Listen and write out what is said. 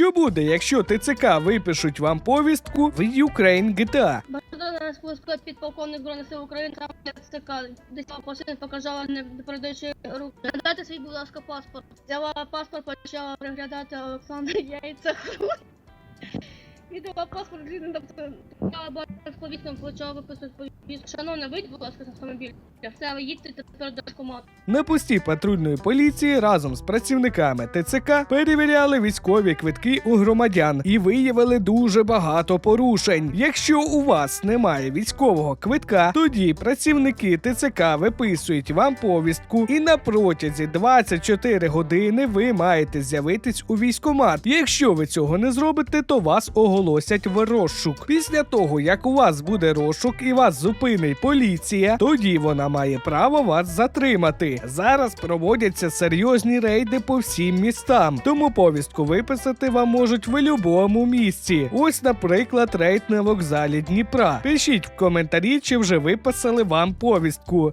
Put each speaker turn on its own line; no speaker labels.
Що буде, якщо ТЦК випишуть вам повістку в Ukraine GTA?
Бажано нас підполковник Збройних сил України там ТЦК. Десь посильно показала, не передаючи руку. Надайте свій, будь ласка, паспорт. Взяла паспорт, почала приглядати Олександр Яйця. Віддала паспорт, він тобто я бачу повісним, почала виписувати повістку. Шановна, вийдь, будь ласка, з автомобіля. Все, їдьте тепер до комат.
На пості патрульної поліції разом з працівниками ТЦК перевіряли військові квитки у громадян і виявили дуже багато порушень. Якщо у вас немає військового квитка, тоді працівники ТЦК виписують вам повістку, і на протязі 24 години ви маєте з'явитись у військкомат. Якщо ви цього не зробите, то вас оголосять в розшук. Після того, як у вас буде розшук і вас зупинить поліція, тоді вона має право вас затримати. Зараз проводяться серйозні рейди по всім містам, тому повістку виписати вам можуть в будь-якому місці. Ось, наприклад, рейд на вокзалі Дніпра. Пишіть в коментарі, чи вже виписали вам повістку.